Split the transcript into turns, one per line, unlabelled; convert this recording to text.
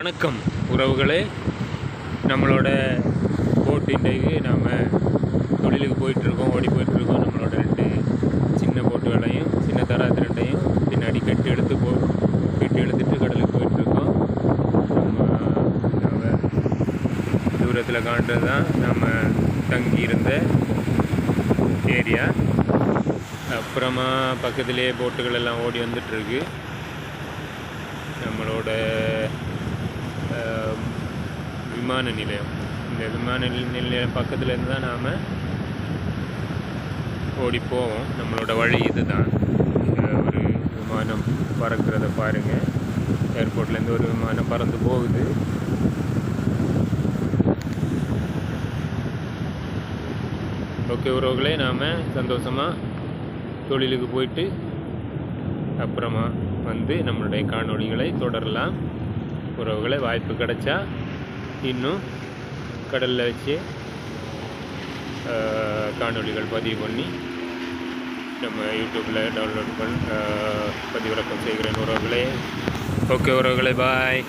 வணக்கம் உறவுகளே. நம்மளோட போட் இன்றைக்கு நாம் தொழிலுக்கு போயிட்டுருக்கோம் ஓடி போயிட்டுருக்கோம். நம்மளோட ரெண்டு சின்ன போட்டுகளையும் சின்ன தராத்து ரெண்டையும் பின்னாடி கட்டி எடுத்து போ கட்டி எடுத்துட்டு கடலுக்கு போயிட்டுருக்கோம். நம்ம நம்ம தூரத்தில் காண்றது தான் நம்ம தங்கி இருந்த ஏரியா அப்புறமா பக்கத்துலேயே போட்டுகள் எல்லாம் ஓடி வந்துட்டுருக்கு நம்மளோட ஆம், விமான நிலையம். இந்த விமான நில- நிலையம் பக்கத்துலேருந்து தான் நாம் ஓடி போவோம். நம்மளோட வழி இதுதான். தான் ஒரு விமானம் பறக்கிறத பாருங்க. ஏர்போர்ட்லேருந்து ஒரு விமானம் பறந்து போகுது. ஓகே உறவுகளே நாம் சந்தோஷமாக தொழிலுக்கு போயிட்டு அப்புறமா வந்து நம்மளுடைய காணொளிகளை தொடரலாம். உறவுகளை வாய்ப்பு கிடைச்சா இன்னும் கடலில் வச்சு காணொலிகள் பதிவு பண்ணி நம்ம யூடியூப்பில் டவுன்லோட் பண்ண பதிவிறக்கம் செய்கிறேன் உறவுகளே. ஓகே உறவுகளே பாய்